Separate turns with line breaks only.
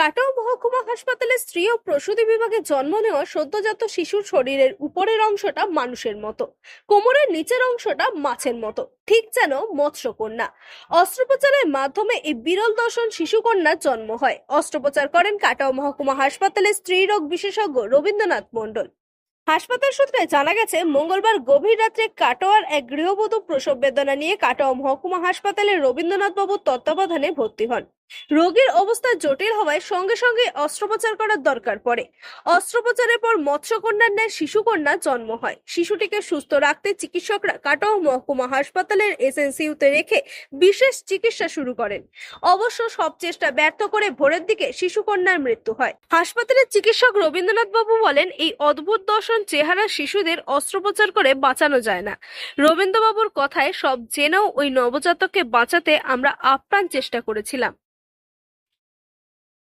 কাটোয়া মহকুমা হাসপাতালে স্ত্রী ও প্রসূতি বিভাগে জন্ম নেওয়া সদ্যজাত শিশুর শরীরের উপরের অংশটা মানুষের মতো, কোমরের নিচের অংশটা মাছের মতো, ঠিক যেন মৎস্যকন্যা। অস্ত্রোপচারের মাধ্যমে এই বিরল দর্শন শিশুকন্যার জন্ম হয়। অস্ত্রোপচার করেন কাটোয়া মহকুমা হাসপাতালের স্ত্রীরোগ বিশেষজ্ঞ রবীন্দ্রনাথ মণ্ডল। হাসপাতাল সূত্রে জানা গেছে, মঙ্গলবার গভীর রাত্রে কাটোয়ার এক গৃহবধূ প্রসব বেদনা নিয়ে কাটোয়া মহকুমা হাসপাতালে রবীন্দ্রনাথ বাবুর তত্ত্বাবধানে ভর্তি হন। রোগীর অবস্থা জটিল হওয়ায় সঙ্গে সঙ্গে অস্ত্রোপচার করার দরকার পড়ে। অস্ত্রোপচারের পর মৎস্যকন্যার ন্যায় শিশুকন্যা জন্ম হয়। শিশুটিকে সুস্থ রাখতে চিকিৎসকরা কাটোয়া মহকুমা হাসপাতালের এসএনসিউতে রেখে বিশেষ চিকিৎসা শুরু করেন। অবশ্য সব চেষ্টা ব্যর্থ করে ভোরের দিকে শিশুকন্যার মৃত্যু হয়। হাসপাতালের চিকিৎসক রবীন্দ্রনাথ বাবু বলেন, এই অদ্ভুত দর্শন চেহারা শিশুদের অস্ত্রোপচার করে বাঁচানো যায় না। রবীন্দ্রবাবুর কথায়, সব জেনেও ওই নবজাতককে বাঁচাতে আমরা আপ্রাণ চেষ্টা করেছিলাম।